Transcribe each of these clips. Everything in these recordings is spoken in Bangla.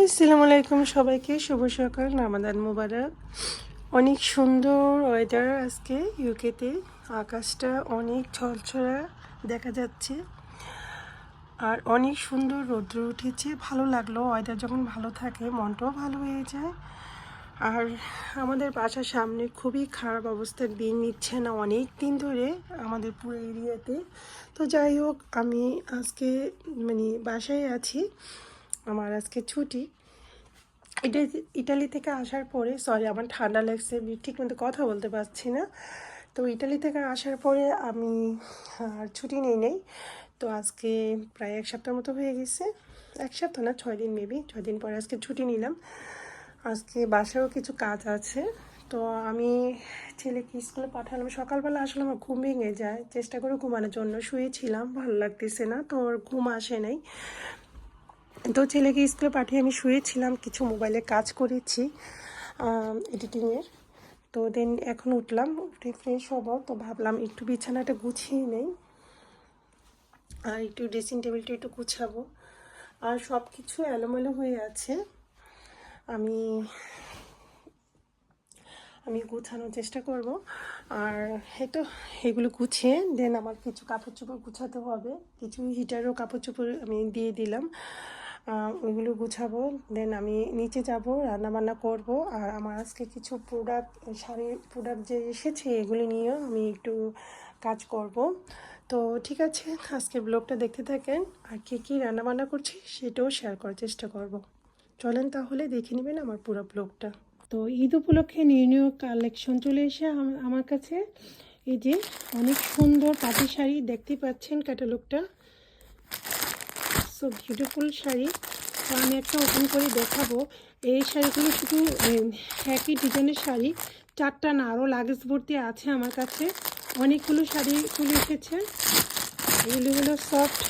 আসসালামু আলাইকুম সবাইকে। শুভ সকাল, রামাদান মুবারক। অনেক সুন্দর ওয়েদার আজকে ইউকেতে আকাশটা অনেক ছলছলা দেখা যাচ্ছে। আর অনেক সুন্দর রৌদ্র উঠেছে। ভালো লাগল ওয়েদার যখন ভালো থাকে, মনটাও ভালো হয়ে যায়। আর আমাদের বাসার সামনে খুবই খারাপ অবস্থা দিন নিচ্ছে না, অনেক দিন ধরে আমাদের পুরো এরিয়াতে। তো যাই হোক, আমি আজকে মানে বাসায় আছি। আমার আজকে ছুটি। এটা ইটালি থেকে আসার পরে সরি আমার ঠান্ডা লাগছে ঠিক মতো কথা বলতে পারছি না। তো ইটালি থেকে আসার পরে আমি আর ছুটি নেই নেই। তো আজকে প্রায় এক সপ্তাহ মতো হয়ে গেছে। এক সপ্তাহ না, ছয় দিন মেবি ছয় দিন পরে আজকে ছুটি নিলাম। আজকে বাসায়ও কিছু কাজ আছে। তো আমি ছেলেকে স্কুলে পাঠালাম। সকালবেলা আসলে আমার ঘুম ভেঙে যায়। চেষ্টা করে ঘুমানোর জন্য শুয়েছিলাম, ভালো লাগতেছে না। তো ঘুম আসে নাই। তো ছেলেকে স্কুলে পাঠিয়ে আমি শুয়েছিলাম, কিছু মোবাইলে কাজ করেছি এডিটিংয়ের তো দেন এখন উঠলাম, উঠে ফ্রেশ হব, তো ভাবলাম একটু বিছানাটা গুছিয়ে নেই, আর একটু ড্রেসিং টেবিলটা একটু গুছাবো। আর সব কিছু এলোমেলো হয়ে আছে। আমি আমি গুছানোর চেষ্টা করব। আর এই তো, এগুলো গুছিয়ে দেন আমার কিছু কাপড় চোপড় গুছাতে হবে। কিছু হিটারও কাপড় চোপড় আমি দিয়ে দিলাম। ওইগুলো গুছাবো দেন আমি নিচে যাব রান্না বান্না করব, আর আমার আজকে কিছু প্রোডাক্ট শাড়ির প্রোডাক্ট যে এসেছে এগুলি নিয়েও আমি একটু কাজ করব। তো ঠিক আছে আজকে ব্লগটা দেখতে থাকেন, আর কী কী রান্না বান্না করছি সেটাও শেয়ার করার চেষ্টা করব। চলেন তাহলে দেখে নেবেন আমার পুরো ব্লগটা তো ঈদ উপলক্ষে নিউ নিউ কালেকশন চলে এসে আম- আমার কাছে। এই যে অনেক সুন্দর পাটি শাড়ি দেখতে পাচ্ছেন ক্যাটালগটা সো বিউটিফুল শাড়ি। তো আমি একটা ওপেন করে দেখাবো। এই শাড়িগুলো শুধু একই ডিজাইনের শাড়ি। চারটা না আরও লাগেজ ভর্তি আছে আমার কাছে। অনেকগুলো শাড়ি চলে এসেছে। এগুলো হলো সফট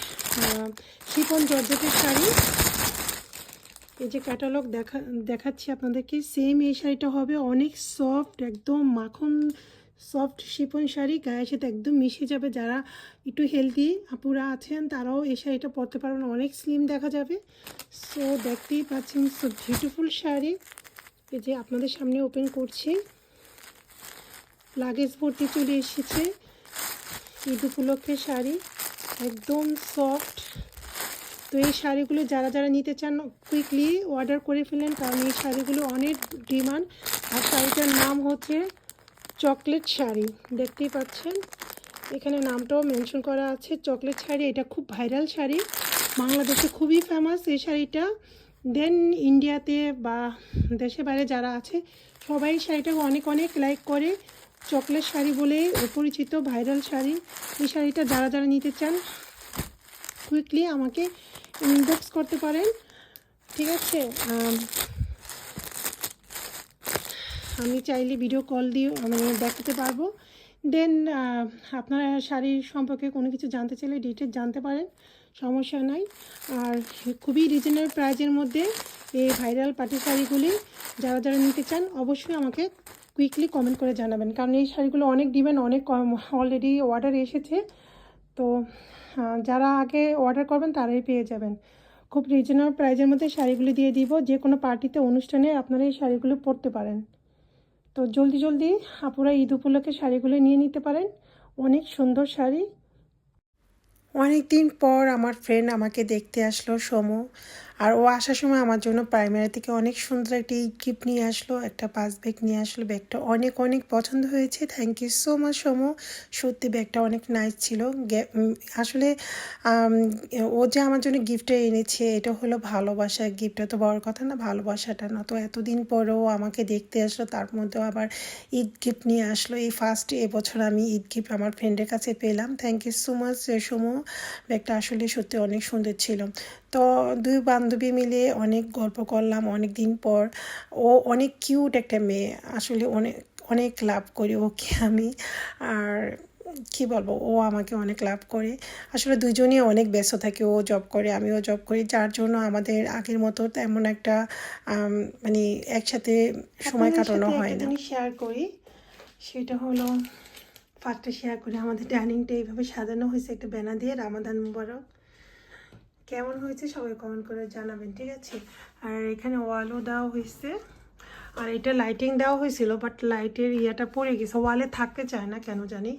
শিপন জর্জেটের শাড়ি। এই যে ক্যাটালগ দেখা, দেখাচ্ছি আপনাদেরকে। সেম এই শাড়িটা হবে, অনেক সফট একদম মাখন সফট শিপন শাড়ি, গায়ের সাথে একদম মিশে যাবে। যারা একটু হেলদি আপুরা আছেন, তারাও এই শাড়িটা পরতে পারবেন। অনেক স্লিম দেখা যাবে। সো দেখতেই পাচ্ছেন সো বিউটিফুল শাড়ি। এই যে আপনাদের সামনে ওপেন করছি। লাগেজ ভর্তি চলে এসেছে। ঈদ উপলক্ষে শাড়ি। একদম সফট তো এই শাড়িগুলো যারা যারা নিতে চান কুইকলি অর্ডার করে ফেলেন কারণ এই শাড়িগুলো অনেক ডিমান্ড আর শাড়িটার নাম হচ্ছে চকলেট শাড়ি, দেখতেই পাচ্ছেন? এখানে নামটাও মেনশন করা আছে, চকলেট শাড়ি, এটা খুব ভাইরাল শাড়ি। বাংলাদেশে খুবই ফেমাস এই শাড়িটা। দেন ইন্ডিয়াতে বা দেশে বাইরে যারা আছে, সবাই শাড়িটাকে অনেক অনেক লাইক করে। চকলেট শাড়ি বলে পরিচিত ভাইরাল শাড়ি। এই শাড়িটা যারা যারা নিতে চান কুইকলি আমাকে ইনবক্স করতে পারেন। ঠিক আছে? আম, চাইলে ভিডিও কল দিয়ে মানে দেখাতে পারব। দেন আপনারা শাড়ির সম্পর্কে কোনো কিছু জানতে চাইলে ডিটেল জানতে পারেন সমস্যা নাই। আর খুবই রিজনেবল প্রাইজের মধ্যে এই ভাইরাল পাটি শাড়িগুলি যারা যারা নিতে চান অবশ্যই আমাকে কুইকলি কমেন্ট করে জানাবেন। কারণ এই শাড়িগুলো অনেক ডিমান্ড অনেক অলরেডি অর্ডার এসেছে। তো যারা আগে অর্ডার করবেন তারাই পেয়ে যাবেন। খুব রিজনেবল প্রাইজের মধ্যে শাড়িগুলি দিয়ে দিব। যে কোনো পার্টিতে অনুষ্ঠানে আপনারা এই শাড়িগুলো পরতে পারেন। তো জলদি জলদি আপুরা ঈদ উপলক্ষে শাড়িগুলো নিয়ে নিতে পারেন। অনেক সুন্দর শাড়ি। অনেক দিন পর আমার ফ্রেন্ড আমাকে দেখতে আসলো, সমু। আর ও আসার সময় আমার জন্য প্রাইমারি থেকে অনেক সুন্দর একটি গিফট নিয়ে আসলো, একটা পাস ব্যাগ নিয়ে আসলো। ব্যাগটা অনেক অনেক পছন্দ হয়েছে। Thank you so much Somu. সত্যি ব্যাগটা অনেক নাইস ছিল। আসলে ও যে আমার জন্য গিফটটা এনেছে, এটা হলো ভালোবাসা গিফটটা তো বড় কথা না, ভালোবাসাটা না। তো এতদিন পরেও আমাকে দেখতে আসলো, তার মধ্যেও আবার ঈদ গিফট নিয়ে আসলো। এই ফার্স্ট এবছর আমি ঈদ গিফট আমার ফ্রেন্ডের কাছে পেলাম। Thank you so much Somu. ব্যাগটা আসলে সত্যি অনেক সুন্দর ছিল। তো দুই বান্ধবী মিলে অনেক গল্প করলাম অনেক দিন পর। ও অনেক কিউট একটা মেয়ে। আসলে অনেক অনেক লাভ করি ওকে আমি। আর কি বলব ও আমাকে অনেক লাভ করে। আসলে দুজনই অনেক ব্যস্ত থাকে ও জব করে আমিও জব করি। যার জন্য আমাদের আগের মতো তেমন একটা মানে একসাথে সময় কাটানো হয় না। শেয়ার করি। সেটা হলো ফার্স্টে শেয়ার করি আমাদের ডাইনিংটা এইভাবে সাজানো হয়েছে একটা ব্যানার দিয়ে রামাদান মুবারক কেমন হয়েছে সবাই কমেন্ট করে জানাবেন, ঠিক আছে? আর এখানে ওয়ালও দেওয়া হয়েছে। আর এটা লাইটিং দেওয়া হয়েছিল বাট লাইটের ইয়েটা পড়ে গেছে। ওয়ালে থাকতে চায় না, কেন জানি?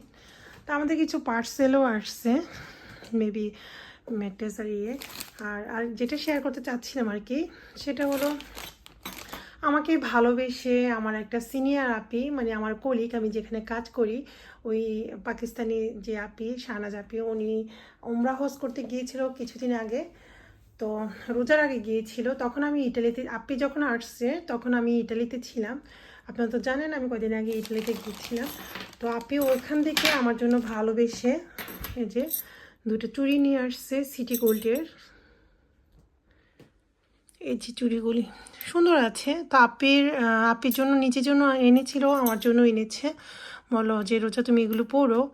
তা আমাদের কিছু পার্সেলও আসছে মেবি ম্যাট্রেস আর ইয়ে। আর আর যেটা শেয়ার করতে চাচ্ছিলাম আর কি, সেটা হলো আমাকে ভালোবেসে আমার একটা সিনিয়র আপি মানে আমার কলিগ আমি যেখানে কাজ করি, ওই পাকিস্তানি যে আপি, শাহনাজ আপি, উনি উমরা হোস্ট করতে গিয়েছিল কিছুদিন আগে। তো রোজার আগে গিয়েছিল। তখন আমি ইটালিতে, আপি যখন আসছে, তখন আমি ইটালিতে ছিলাম। আপনারা তো জানেন আমি কদিন আগে ইটালিতে গিয়েছিলাম। তো আপি ওখান থেকে আমার জন্য ভালোবেসে এই যে দুটো চুড়ি নিয়ে আসছে সিটি গোল্ডের এই যে চুড়িগুলি, সুন্দর আছে। তো আপির আপির জন্য, নিজের জন্য এনেছিল, আমার জন্য এনেছে। বলো যে, রোজা, তুমি এগুলো পড়ো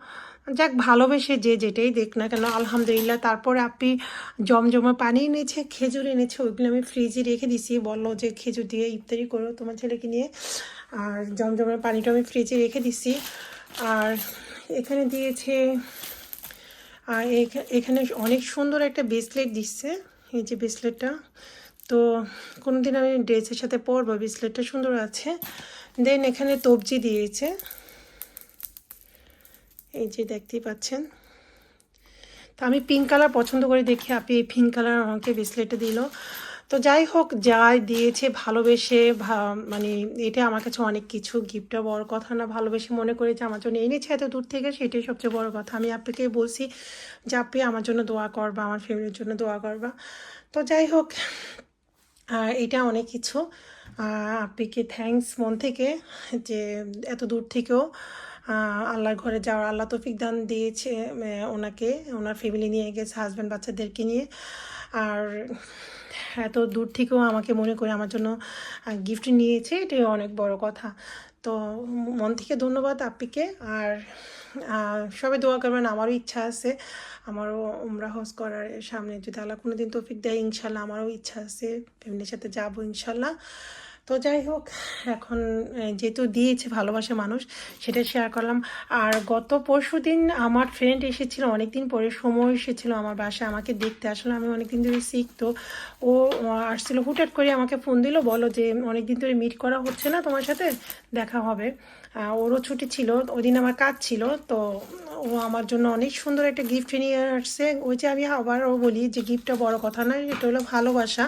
যাক, ভালোবেসে যে যেটাই দেখ না কেন, আলহামদুলিল্লাহ, তারপরে আপনি জমজমা পানি এনেছে, খেজুর এনেছে, ওইগুলো আমি ফ্রিজে রেখে দিছি। বলল যে, খেজুর দিয়ে ইফতারি করো তোমার ছেলেকে নিয়ে। আর জমজমের পানিটা আমি ফ্রিজে রেখে দিছি। আর এখানে দিয়েছে আর এখা- এখানে অনেক সুন্দর একটা ব্রেসলেট দিচ্ছে। এই যে ব্রেসলেটটা তো কোনোদিন আমি ড্রেসের সাথে পরবো ব্রেসলেটটা সুন্দর আছে। দেন এখানে তবজি দিয়েছে। এই যে দেখতেই পাচ্ছেন। তো আমি পিঙ্ক কালার পছন্দ করে, দেখি আপনি এই পিঙ্ক কালার আমাকে ব্রেসলেটটা দিল। তো যাই হোক, যাই দিয়েছে, ভালোবেসে মানে এটা আমার কাছে অনেক কিছু গিফটটা বড় কথা না, ভালোবেসে মনে করে যে আমার জন্য এনেছে এত দূর থেকে, সেটাই সবচেয়ে বড় কথা। আমি আপনাকে বলছি যে আপনি আমার জন্য দোয়া করবা, আমার ফ্যামিলির জন্য দোয়া করবা। তো যাই হোক আর এটা অনেক কিছু। আহ, আপ্পিকে থ্যাঙ্কস মন থেকে যে এত দূর থেকেও আল্লাহর ঘরে যাওয়ার আল্লাহ তৌফিক দান দিয়েছে ওনাকে ওনার ফ্যামিলি নিয়ে গেছে হাজব্যান্ড বাচ্চাদেরকে নিয়ে। আর এত দূর থেকেও আমাকে মনে করে আমার জন্য গিফট নিয়েছে এটাই অনেক বড় কথা। তো মন থেকে ধন্যবাদ আপ্পিকে আর সবাই দোয়া করবেন আমারও ইচ্ছা আছে। আমারও উমরা হজ করার সামনে যদি আল্লাহ কোনো দিন তৌফিক দেয় ইনশাল্লাহ আমারও ইচ্ছা আছে। ফ্যামিলির সাথে যাব ইনশাল্লাহ। তো যাই হোক এখন যেহেতু দিয়েছে ভালোবাসা মানুষ সেটা শেয়ার করলাম। আর গত পরশু দিন আমার ফ্রেন্ড এসেছিল অনেকদিন পরে সময় এসেছিল আমার বাসায় আমাকে দেখতে। আসলে আমি অনেকদিন ধরে শিখতো ও আহ, আসছিল হুটহাট করে আমাকে ফোন দিল বলো যে অনেকদিন ধরে মিট করা হচ্ছে না তোমার সাথে দেখা হবে। ওরও ছুটি ছিল ওদিন আমার কাজ ছিল, তো ও আমার জন্য অনেক সুন্দর একটা গিফট নিয়ে আসছে। ওই যে আমি আবারও বলি যে গিফটটা বড় কথা নয়, এটা হলো ভালোবাসা।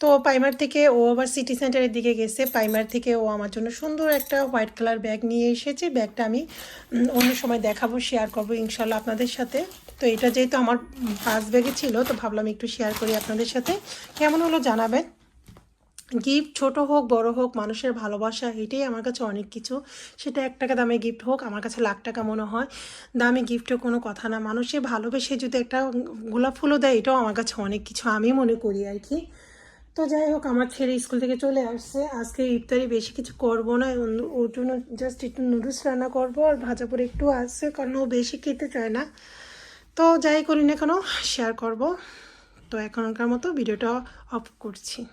তো পাইমার থেকে ও আবার সিটি সেন্টারের দিকে গেছে। পাইমার থেকে ও আমার জন্য সুন্দর একটা হোয়াইট কালার ব্যাগ নিয়ে এসেছে। ব্যাগটা আমি অন্য সময় দেখাবো শেয়ার করব ইনশাল্লাহ আপনাদের সাথে। তো এটা যেহেতু আমার পাঁচ ব্যাগে ছিল, তো ভাবলাম একটু শেয়ার করি আপনাদের সাথে। কেমন হলো জানাবেন? গিফট ছোট হোক, বড় হোক, মানুষের ভালোবাসা, এটাই আমার কাছে অনেক কিছু। সেটা এক টাকা দামে গিফট হোক, আমার কাছে লাখ টাকা মনে হয়। দামি গিফটের কোনো কথা না। মানুষে ভালোবেসে যদি একটা গোলাপ ফুলও দেয়, এটাও আমার কাছে অনেক কিছু। আমি মনে করি আর কি। তো যাই হোক, আমার ছেলে স্কুল থেকে চলে আসছে। আজকে ইফতারি বেশি কিছু করব না। ওর- জন্য জাস্ট একটু নুডলস রান্না করব আর ভাজা করে একটু আসছে কারণ ও বেশি খেতে চায় না। তো যাই করি না কেন শেয়ার করব। তো এখনকার মতো ভিডিওটা অফ করছি।